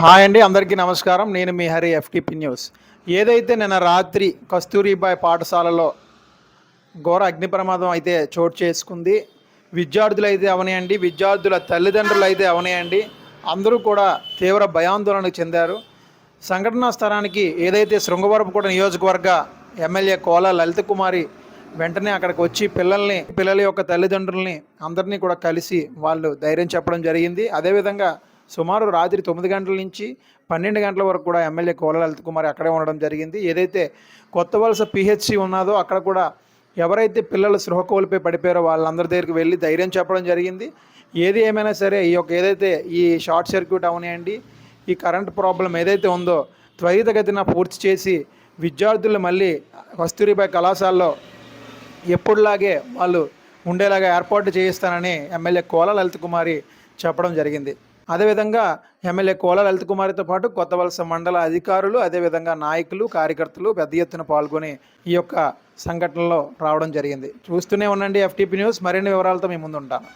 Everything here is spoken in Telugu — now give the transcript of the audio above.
హాయ్ అండి అందరికీ నమస్కారం. నేను మీ హరి ఎఫ్టిపి న్యూస్ ఏదైతే నిన్న రాత్రి కస్తూరిబాయ్ పాఠశాలలో ఘోర అగ్ని ప్రమాదం అయితే చోటు చేసుకుంది విద్యార్థులు అయితే అవనియండి విద్యార్థుల తల్లిదండ్రులు అయితే అవనియండి అందరూ కూడా తీవ్ర భయాందోళనకు చెందారు. సంఘటనా స్థలానికి ఏదైతే శృంగవరపుకోట నియోజకవర్గ ఎమ్మెల్యే కోల లలిత కుమారి వెంటనే అక్కడికి వచ్చి పిల్లల్ని పిల్లల యొక్క తల్లిదండ్రుల్ని అందరినీ కూడా కలిసి వాళ్ళు ధైర్యం చెప్పడం జరిగింది. అదేవిధంగా సుమారు రాత్రి తొమ్మిది గంటల నుంచి పన్నెండు గంటల వరకు కూడా ఎమ్మెల్యే కోల లలిత్ కుమారి అక్కడే ఉండడం జరిగింది. ఏదైతే కొత్త వలస పిహెచ్సి ఉన్నదో అక్కడ కూడా ఎవరైతే పిల్లలు స్పృహ కోల్పోయి పడిపోయారో వాళ్ళందరి దగ్గరికి వెళ్ళి ధైర్యం చెప్పడం జరిగింది. ఏది ఏమైనా సరే ఈ యొక్క ఏదైతే ఈ షార్ట్ సర్క్యూట్ అవనియండి ఈ కరెంట్ ప్రాబ్లం ఏదైతే ఉందో త్వరితగతిన పూర్తి చేసి విద్యార్థులు మళ్ళీ కస్తూరిబాయ్ కళాశాలలో ఎప్పుడులాగే వాళ్ళు ఉండేలాగా ఏర్పాటు చేయిస్తానని ఎమ్మెల్యే కోల లలిత కుమారి చెప్పడం జరిగింది. అదేవిధంగా ఎమ్మెల్యే కోల లలిత కుమారితో పాటు కొత్త వలస మండల అధికారులు అదేవిధంగా నాయకులు కార్యకర్తలు పెద్ద ఎత్తున పాల్గొని ఈ యొక్క సంఘటనలో రావడం జరిగింది. చూస్తూనే ఉండండి ఎఫ్టీపీ న్యూస్. మరిన్ని వివరాలతో మీ ముందు ఉంటాను